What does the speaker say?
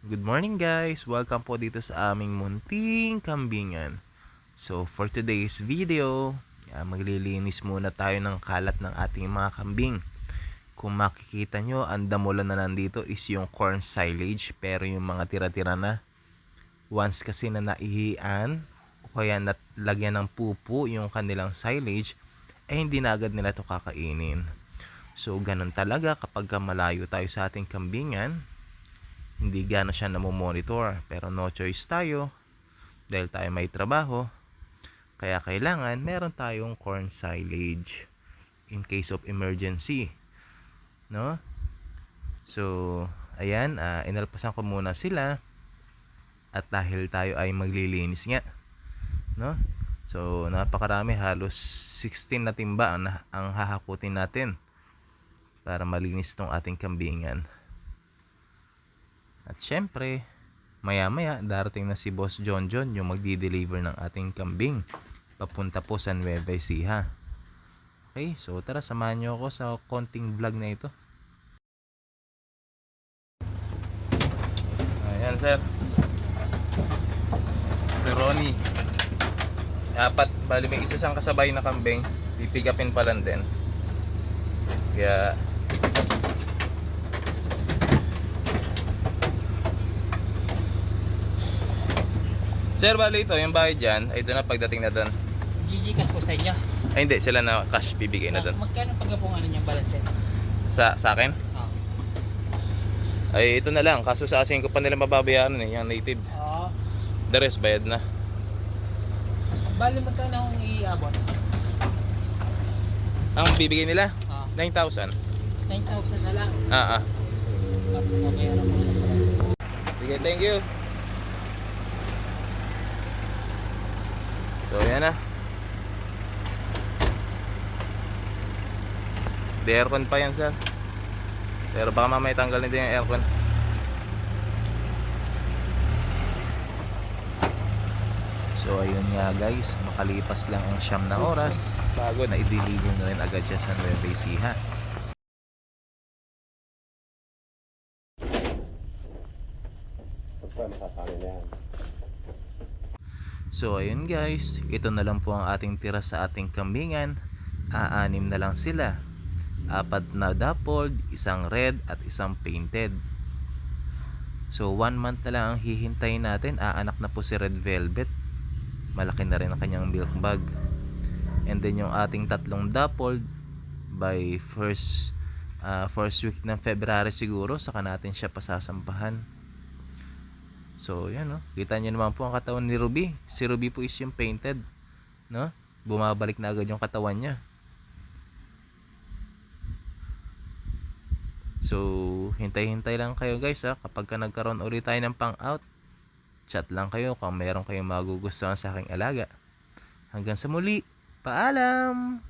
Good morning guys! Welcome po dito sa aming munting kambingan. So for today's video, ah, maglilinis muna tayo ng kalat ng ating mga kambing. Kung makikita nyo, ang damulan na nandito is yung corn silage pero yung mga tira-tira na once kasi na naihian o kaya natlagyan ng pupu yung kanilang silage, eh hindi na agad nila to kakainin. So ganun talaga kapag ka malayo tayo sa ating kambingan, hindi gana siya namomonitor. Pero no choice tayo dahil tayo may trabaho. Kaya kailangan meron tayong corn silage in case of emergency. No? So, ayan, ah, inalpasan ko muna sila at dahil tayo ay maglilinis nga. No? So, napakarami halos 16 na timba ang, ang hahakutin natin para malinis tong ating kambingan. At syempre, maya-maya darating na si Boss John John yung magdi-deliver ng ating kambing papunta po sa Nueva Ecija. Okay, so tara samahan nyo ako sa konting vlog na ito. Ayan sir. Si Ronnie. Apat, bali may isa siyang kasabay na kambing. Pipigapin pa lang din. Kaya Sir, bali ito, yung bahay dyan, ay doon na pagdating na doon. GG cash po sa inyo. Ay hindi, sila na cash bibigay na doon. Magkano pagkapong ano niyang balance? eh? Sa, sa akin? Oo. Ay ito na lang, kaso sa asin ko pa nila mababayaran eh, yung native. Oo. The rest, bayad na. Bali magkano akong iabot? Ang bibigay nila, Oo. 9,000. 9,000 na lang. Ah, ah. Okay, ano po? Sige, thank you. So, yan na. Di aircon pa yan, sir. Pero baka mamaya tanggal nito yung aircon. So, ayun nga guys. Makalipas lang ang siyam na oras bago na i-deliver na rin agad siya sa Nueva Ecija. So ayun guys, ito na lang po ang ating tira sa ating kambingan. Aanim na lang sila. Apat na dappled, isang red at isang painted. So one month na lang ang hihintayin natin. Aanak na po si Red Velvet. Malaki na rin ang kanyang milk bag. And then yung ating tatlong dappled by first uh, first week ng February siguro saka natin siya pasasampahan. So, yan no. Kita niyo naman po ang katawan ni Ruby. Si Ruby po is yung painted, no? Bumabalik na agad yung katawan niya. So, hintay-hintay lang kayo guys ha. Kapag ka nagkaroon ulit tayo ng pang-out, chat lang kayo kung mayroon kayong magugustuhan sa aking alaga. Hanggang sa muli, paalam!